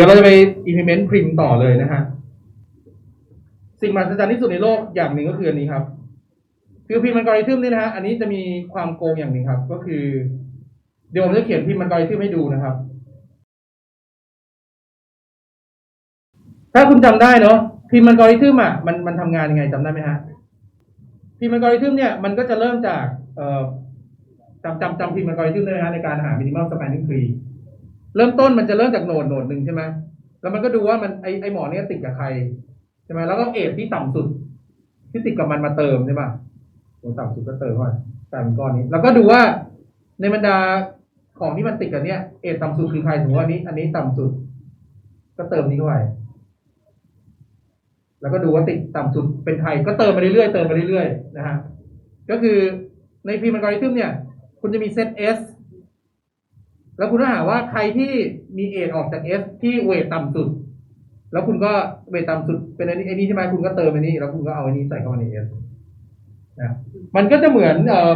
ดี๋ยวเราจะไป implement print ต่อเลยนะฮะ สิ่งมหัศจรรย์ที่สุดในโลกอย่างหนึ่งก็คืออันนี้ครับ คือพิมพ์มันกริทึมนี่นะฮะ อันนี้จะมีความโกงอย่างหนึ่งครับ ก็คือ เดี๋ยวผมจะเขียนพิมพ์มันกริทึมให้ดูนะครับ ถ้าคุณจำได้เนาะพิมพ์มันกริทึมอะมันมันทำงานยังไงจำได้ไหมฮะ พิมพ์มันกริทึมเนี่ยมันก็จะเริ่มจาก เอ่อจำจำจำพิมพ์มันกริทึมได้ไหมฮะในการหา minimal spanning tree เริ่มต้นมันจะเริ่มจากโหนดโหนดหนึ่งใช่ไหมแล้วมันก็ดูว่ามันไอไอหมอเนี่ยติดกับใครใช่ไหมแล้วก็เอทที่ต่ำสุด ที่ติดกับมันมาเติมใช่ป่ะตัวต่ำสุดก็เติมเข้าไปกลายเป็นก้อนนี้ แล้วก็ดูว่าในบรรดาของที่มันติดกันเนี่ยเอทต่ำสุดคือใครสมมติว่านี้ อันนี้ต่ำสุด ก็เติมนี้เข้าไปแล้วก็ดูว่าติดต่ำสุดเป็นใครก็เติมมาเรื่อยๆเติมมาเรื่อยๆนะฮะก็คือในพิมพ์อัลกอริทึมเนี่ย คุณจะมีเซต S แล้วคุณก็หาว่าใครที่มีเอทออกจาก S ที่เวทต่ำสุด แล้วคุณก็เวทต่ำสุดเป็นอันนี้ไอ้นี้ใช่ไหมคุณก็เติมอันนี้แล้วคุณก็เอาอันนี้ใส่เข้ามาใน S นะมันก็จะเหมือนเอ่อ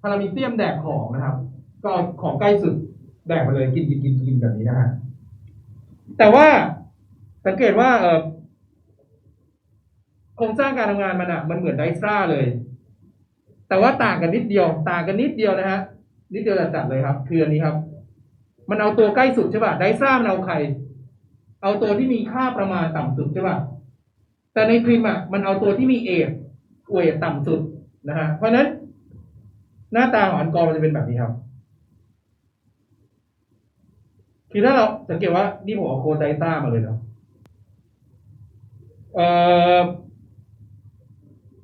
พารามิเซียมแดกของนะครับ ก็ของใกล้สุดแดกมาเลยกินกินกินกินแบบนี้นะฮะแต่ว่าสังเกตว่าเออโครงสร้างการทำงานมันอะมันเหมือนไดซ่าเลย แต่ว่าต่างกันนิดเดียว ต่างกันนิดเดียวนะฮะ นิดเดียวจัดเลยครับ คืออันนี้ครับ มันเอาตัวใกล้สุดใช่ป่ะไดซ่ามันเอาใครเอาตัวที่มีค่าประมาณต่ำสุดใช่ป่ะแต่ในพริมอะมันเอาตัวที่มีเอทเวทต่ำสุดนะฮะเพราะนั้น หน้าตาของอันกอร์มันจะเป็นแบบนี้ครับคือถ้าเราสังเกตว่านี่ผมเอาโคดไดต้ามาเลยเนาะเอ่อ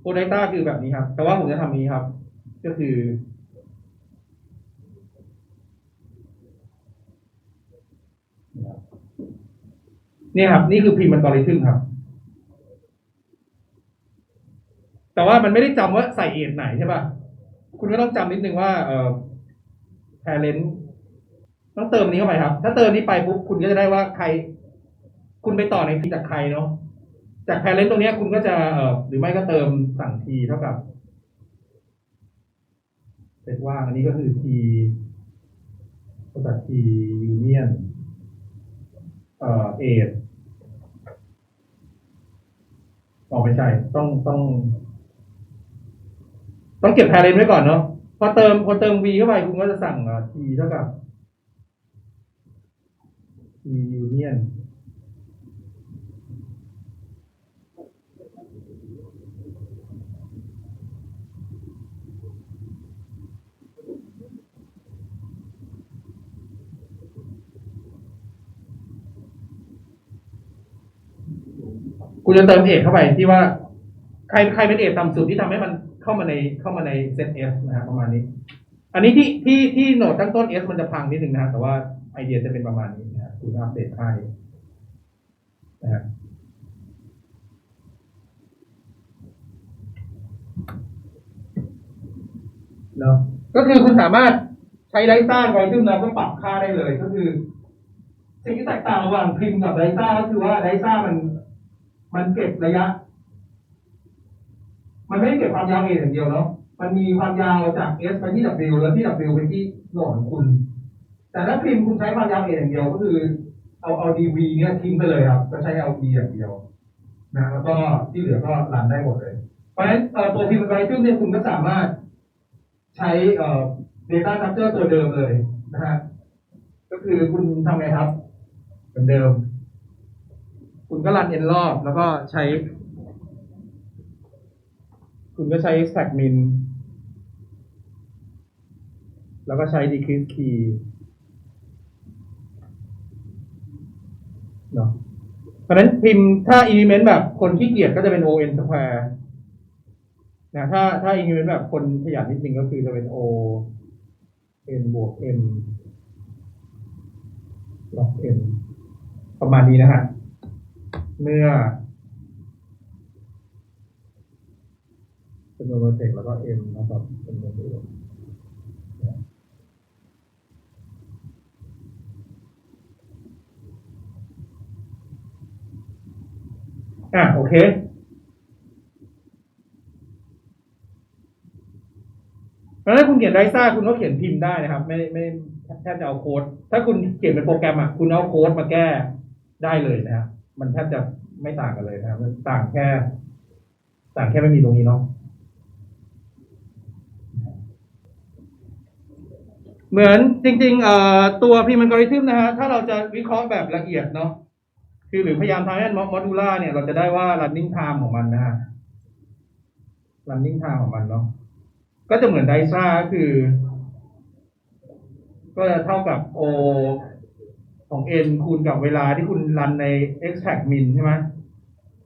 โคดไดต้าคือแบบนี้ครับ แต่ว่าผมจะทำนี้ครับ ก็คือ เนี่ครับ นี่คือพิมพ์มันกริทึมครับ แต่ว่ามันไม่ได้จำว่าใส่เอทไหนใช่ป่ะ คุณก็ต้องจำนิดนึงว่า เอ่อ parent ต้องเติมนี้เข้าไปครับ ถ้าเติมนี้ไปปุ๊บคุณก็จะได้ว่าใคร คุณไปต่อในทีจากใครเนาะ จาก parent ตรงนี้คุณก็จะ เอ่อ หรือไม่ก็เติมสั่งทีเท่ากับเซตว่างอันนี้ก็คือทีเท่ากับทียูเนียนเอ่อเอทออก ไม่ใช่ ต้องต้อง ต้องเก็บ parent ไว้ก่อนเนาะพอเติมพอเติม v เข้าไปคุณก็จะสั่งอ่อ t เท่ากับ t union คุณจะเติมเอกเข้าไปที่ว่า ใครใครเป็นเอกต่ำสุดที่ทำให้มันเข้ามาในเข้ามาในเซต S นะฮะประมาณนี้ อันนี้ที่ที่ที่โหนดตั้งต้น S มันจะพังนิดนึงนะฮะแต่ว่าไอเดียจะเป็นประมาณนี้นะฮะคุณอัปเดตให้นะฮะเนาะก็คือคุณสามารถใช้ไดต้าไว้ซึ่งเราก็ปรับค่าได้เลย ก็คือสิ่งที่แตกต่างระหว่างพิมพ์กับไดต้าก็คือว่าไดต้ามัน มันเก็บระยะ มันไม่ได้เก็บความยาวเออย่างเดียวเนาะมันมีความยาวจาก S ไปที่ W แล้วที่ W ไปที่หนดของคุณ แต่ถ้าพิมพ์คุณใช้ความยาวเออย่างเดียวก็คือ เอาเอา DV เนี่ยทิ้งไปเลยครับ ก็ใช้ LV อย่างเดียวนะแล้วก็ที่เหลือก็รันได้หมดเลย เพราะฉะนั้นตัวพิมพ์ไกด์เนี่ยคุณก็สามารถใช้เอ่อ data structure ตัวเดิมเลยนะฮะก็คือคุณทำไงครับ เหมือนเดิม คุณก็รัน n รอบ แล้วก็ใช้ คุณก็ใช้ stack min แล้วก็ใช้ decrease key เนาะเพราะฉะนั้นพิมพ์ถ้า element แบบคนขี้เกียจก็จะเป็น on square นะถ้าถ้า element แบบคนขยันนิดนึงก็คือจะเป็น o n บวก m log n ประมาณนี้นะฮะ เมื่อจำนวนเวอร์เทกแล้วก็ m นะครับจำนวนเวอร์อะโอเคแล้วถ้าคุณเขียนไดซ่าคุณก็เขียนพิมพ์ได้นะครับ ไม่ไม่ทบจะเอาโค้ด ถ้าคุณเขียนเป็นโปรแกรมอะคุณเอาโค้ดมาแก้ได้เลยนะครับ มันแทบจะไม่ต่างกันเลยนะครับมันต่างแค่ ต่างแค่ไม่มีตรงนี้เนาะเหมือนจริงๆเอ่อตัวพิมพ์อัลกอริทึมนะฮะถ้าเราจะวิเคราะห์แบบละเอียดเนาะคือหรือพยายามทำให้มอดูล่าเนี่ย เราจะได้ว่า running time ของมันนะฮะ running time ของมันเนาะก็จะเหมือนไดซ่าก็คือ ก็จะเท่ากับ O ของ n คูณกับเวลาที่คุณรันใน extract min ใช่ไหม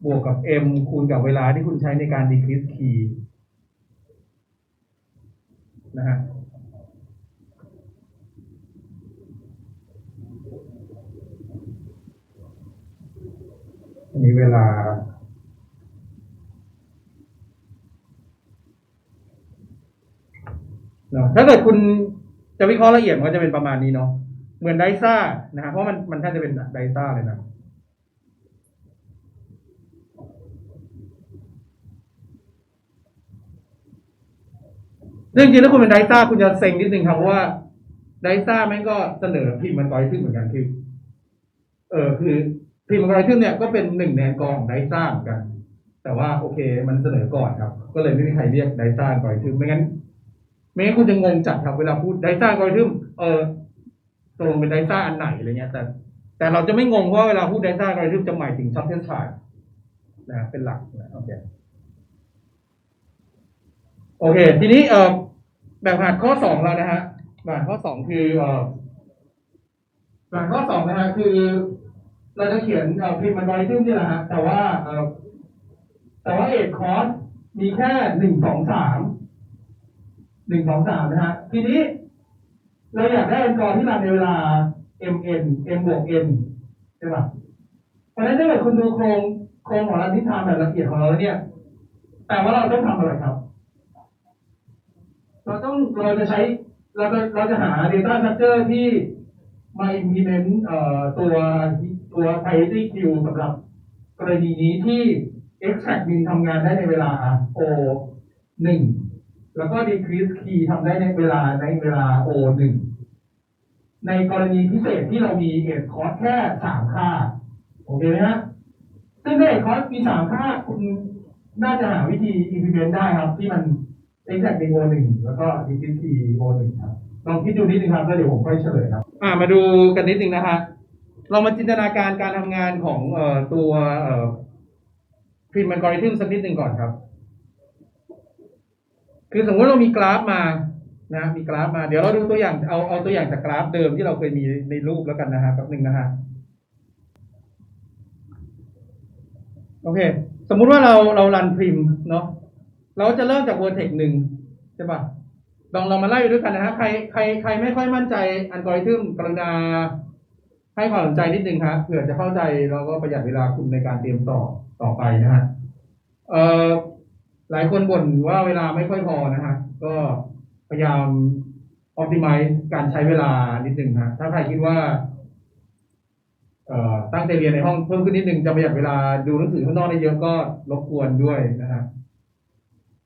บวกกับ m คูณกับเวลาที่คุณใช้ในการ decrease key นะฮะอันนี้เวลาถ้าเกิดคุณจะวิเคราะห์ละเอียดมันก็จะเป็นประมาณนี้เนาะ เหมือนไดซ่านะฮะเพราะมันมันแทบจะเป็นไดซ่าเลยนะซึ่องจริงถ้าคุณเป็นไดซ่าคุณจะเซ็งนิดนึงครับว่าไดซ่าแม่งก็เสนอพิมพ์มันกอยขึ้นเหมือนกันคือ เออคือพิมพ์มันกอยขึ้นเนี่ยก็เป็นหนึ่งในกองของไดซ่าเหมือนกัน แต่ว่าโอเค มันเสนอก่อนครับ ก็เลยไม่มีใครเรียกไดซ่ากอยขึ้นไม่งั้นไม่งั้นคุณจะงงจัดครับเวลาพูดไดซ่ากอยทึมเออ ตกลงเป็นไดซ่าอันไหนอะไรเงี้ยแต่แต่เราจะไม่งงเพราะว่าเวลาพูดไดซ่ากอยทึมจะหมายถึงซับเทนชาร์ดนะเป็นหลักนะโอเคโอเค ทีนี้เออแบบหัดข้อสองแล้วนะฮะแบบหัดข้อสองคือเออแบบข้อสองนะฮะคือ เราจะเขียนเอ่อพิมพ์มันไวทึมนี่แหละฮะแต่ว่าเออแต่ว่าเอกคอร์สมีแค่หนึ่งสองสามหนึ่งสองสามนะฮะทีนี้ เราอยากได้องค์กรที่รันในเวลา mn m บวก n ใช่ป่ะเพราะฉะนั้นถ้าเกิดคุณดูโครงโครงของรันทิศทางแบบละเอียดของเราเนี่ยแต่ว่าเราต้องทำอะไรครับ เราต้องเราจะใช้เราจะเราจะหา data structure ที่มา implement เอ่อตัวตัว priority queue สำหรับกรณีนี้ที่ extract min ทำงานได้ในเวลา o หนึ่ง แล้วก็ decrease key ทำได้ในเวลาในเวลา o หนึ่งในกรณีพิเศษที่เรามี edge cost แค่สามค่า โอเคไหมฮะซึ่งใน edge cost มีสามค่า คุณน่าจะหาวิธี implement ได้ครับ ที่มัน exact ใน o หนึ่งแล้วก็ decrease key o หนึ่งครับลองคิดดูนิดนึงครับแล้วเดี๋ยวผมค่อยเฉลยครับ อ่ามาดูกันนิดนึงนะฮะเรามาจินตนาการการทำงานของเอ่อตัวเอ่อพิมพ์อัลกริทึมสักนิดหนึ่งก่อนครับ คือสมมติเรามีกราฟมานะมีกราฟมา เดี๋ยวเราดูตัวอย่างเอาเอาตัวอย่างจากกราฟเดิมที่เราเคยมีในรูปแล้วกันนะฮะแป๊บหนึ่งนะฮะโอเค สมมุติว่าเราเรารันพิมเนาะเราจะเริ่มจาก vertex หนึ่งใช่ปะลองเรามาไล่ไปด้วยกันนะฮะใครใครใครไม่ค่อยมั่นใจอัลกอริทึมกรุณาให้ความสนใจนิดนึงครับเผื่อจะเข้าใจแล้วก็ประหยัดเวลาคุณในการเตรียมต่อต่อไปนะฮะเอ่อ หลายคนบ่นว่าเวลาไม่ค่อยพอนะฮะ ก็พยายาม optimize การใช้เวลานิดหนึ่งฮะ ถ้าใครคิดว่า เอ่อ ตั้งใจเรียนในห้องเพิ่มขึ้นนิดหนึ่งจะประหยัดเวลาดูหนังสือข้างนอกได้เยอะก็รบกวนด้วยนะฮะ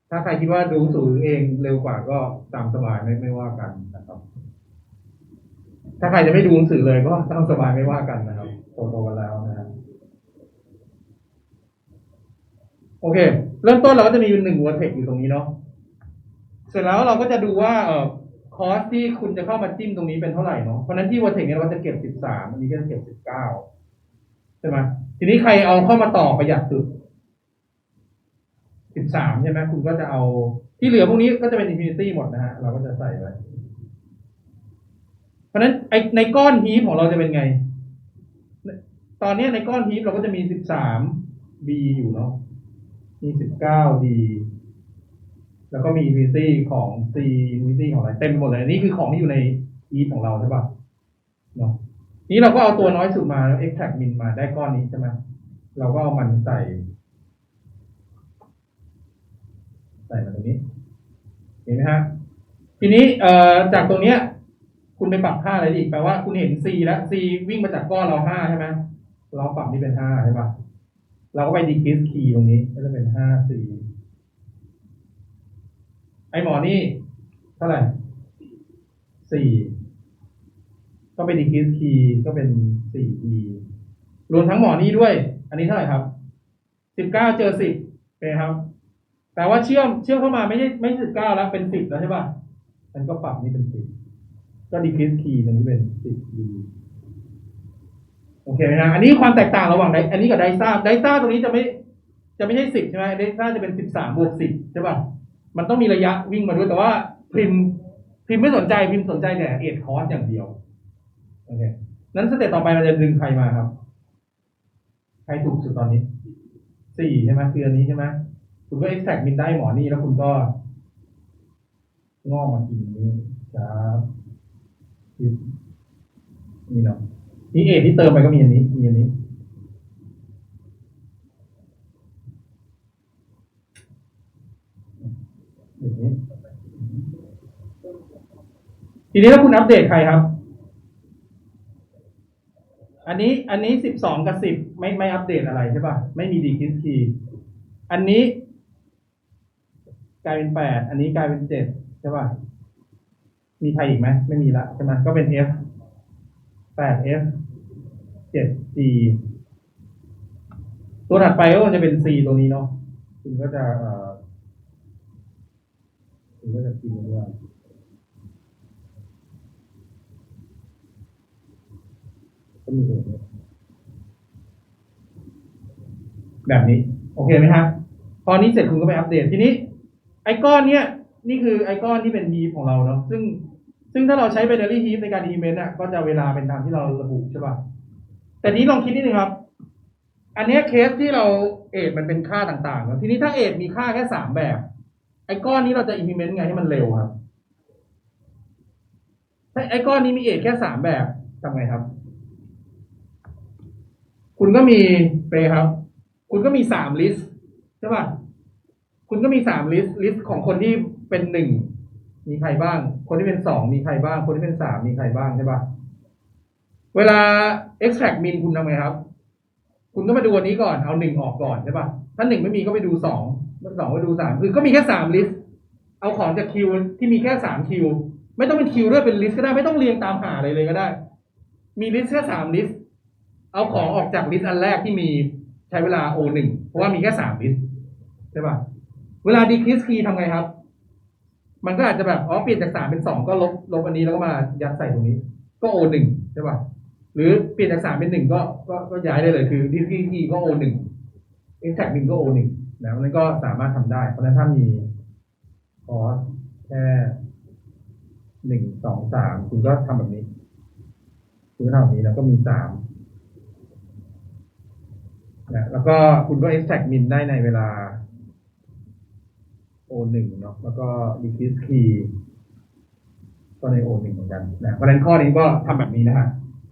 ถ้าใครคิดว่าดูหนังสือเองเร็วกว่าก็ตามสบายไม่ไม่ว่ากันนะครับ ถ้าใครจะไม่ดูหนังสือเลยก็ตามสบายไม่ว่ากันนะครับโตๆกันแล้วนะฮะโอเค เริ่มต้นเราก็จะมีหนึ่ง vertex อยู่ตรงนี้เนาะเสร็จแล้วเราก็จะดูว่าเออคอสที่คุณจะเข้ามาจิ้มตรงนี้เป็นเท่าไหร่เนาะเพราะนั้นที่ vertex เนี่ยเราจะเก็บสิบสามอันนี้ก็จะเก็บสิบเก้าใช่ไหมทีนี้ใครเอาเข้ามาต่อประหยัดสุดสิบสามใช่ไหมคุณก็จะเอาที่เหลือพวกนี้ก็จะเป็น infinity หมดนะฮะเราก็จะใส่ไว้เพราะนั้นไอในก้อนฮีฟของเราจะเป็นไง ตอนนี้ในก้อนฮีฟเราก็จะมีสิบสาม b อยู่เนาะ มีสิบเก้า d แล้วก็มี infinity ของ c infinity ของอะไรเต็มหมดเลย นี่คือของที่อยู่ใน heap ของเราใช่ปะเนาะนี้เราก็เอาตัวน้อยสุดมาแล้ว extract min มาได้ก้อนนี้ใช่ไหมเราก็เอามันใส่ ใส่มาตรงนี้เห็นไหมฮะทีนี้เอ่อจากตรงเนี้ย คุณไปปรับค่าอะไรอีกแปลว่าคุณเห็น c แล้ว c วิ่งมาจากก้อนเราห้าใช่ไหมเราปรับนี่เป็นห้าใช่ป่ะ เราก็ไป decrease key ตรงนี้ ก็จะเป็นห้า c ไอหมอนี่เท่าไหร่สี่ก็เป็น decrease key ก็เป็น 4e รวมทั้งหมอนี้ด้วย อันนี้เท่าไหร่ครับ19เจอ10เป็นครับ แต่ว่าเชื่อมเชื่อมเข้ามาไม่ใช่ไม่ใช่19แล้วเป็น10แล้วใช่ป่ะมันก็ปรับนี่เป็น10ก็ decrease key ตรงนี้เป็น 10e โอเคไหมนะอันนี้ความแตกต่างระหว่างไดอันนี้กับไดซ่าไดซ่าตรงนี้จะไม่ จะไม่ใช่10ใช่ไหมไดซ่าจะเป็น13บสามบวก10ใช่ป่ะมันต้องมีระยะวิ่งมาด้วยแต่ว่าพิมพ์พิมพ์ไม่สนใจพิมพ์สนใจแต่เอ็ดคอร์สอย่างเดียวโอเคนั้นสเต็ปต่อไปเราจะดึงใครมาครับ ใครถูกสุดตอนนี้สี่ใช่ไหมคืออันนี้ใช่ไหมคุณก็ extract มินได้หมอนี่แล้วคุณก็งอกมากินนี้ครับนี่เนาะ นี่เอที่เติมไปก็มีอันนี้ มีอันนี้ ทีนี้ถ้าคุณอัปเดตใครครับ อันนี้ อันนี้สิบสองกับสิบไม่ไม่อัปเดตอะไรใช่ป่ะ ไม่มีดีคิสคีอันนี้ กลายเป็นแปด อันนี้กลายเป็นเจ็ดใช่ป่ะ มีใครอีกไหม ไม่มีละใช่ไหมก็เป็น F แปด F เจ็ด G ตัวถัดไปก็จะเป็น C ตัวนี้เนาะคุณก็จะเอ่อคุณก็จะกินเรื่องก็มีแบบนี้แบบนี้ โอเคไหมครับพอนี้เสร็จคุณก็ไปอัปเดตทีนี้ ไอ้ก้อนเนี้ยนี่คือไอ้ก้อนที่เป็นฮีของเราเนาะซึ่ง ซึ่งถ้าเราใช้ binary heap ในการ implement อะ ก็จะเวลาเป็นตามที่เราระบุใช่ป่ะ แต่นี้ลองคิดนิดนึงครับ อันนี้เคสที่เราเอทมันเป็นค่าต่างๆเนอะทีนี้ถ้าเอทมีค่าแค่สามแบบ ไอ้ก้อนนี้เราจะ implement ไงให้มันเร็วครับ ถ้าไอ้ก้อนนี้มีเอทแค่สามแบบทำไงครับ คุณก็มีไปครับ คุณก็มีสามลิสต์ใช่ป่ะ คุณก็มีสามลิสต์ลิสต์ของคนที่เป็นหนึ่ง มีใครบ้าง คนที่เป็นสองมีใครบ้าง คนที่เป็นสามมีใครบ้างใช่ป่ะเวลา extract min คุณทำไงครับ คุณก็มาดูอันนี้ก่อน เอาหนึ่งออกก่อนใช่ป่ะถ้าหนึ่งไม่มีก็ไปดูสองถ้าสองก็ดูสามคือก็มีแค่สามลิสต์ เอาของจากคิวที่มีแค่สามคิว ไม่ต้องเป็นคิวด้วยเป็นลิสต์ก็ได้ ไม่ต้องเรียงตามหาอะไรเลยก็ได้ มีลิสต์แค่สามลิสต์ เอาของออกจากลิสต์อันแรกที่มีใช้เวลา O หนึ่งเพราะว่ามีแค่สามลิสต์ใช่ป่ะเวลา decrease key ทำไงครับ มันก็อาจจะแบบอ๋อเปลี่ยนจากสามเป็นสองก็ลบลบอันนี้แล้วก็มายัดใส่ตรงนี้ ก็ O หนึ่งใช่ป่ะหรือเปลี่ยนจากสามเป็นหนึ่งก็ก็ก็ย้ายได้เลยคือ decrease key ก็ O หนึ่ง exact หนึ่งก็ O หนึ่งนะมันก็สามารถทำได้ เพราะฉะนั้นถ้ามีคอสแค่หนึ่งสองสามคุณก็ทำแบบนี้ คุณก็ทำแบบนี้แล้วก็มีสามนะแล้วก็คุณก็ extract min ได้ในเวลา โอหนึ่งเนาะแล้วก็อีคิสคีก็ในโอหนึ่งเหมือนกันนะเพราะฉะนั้นข้อนี้ก็ทำแบบนี้นะฮะ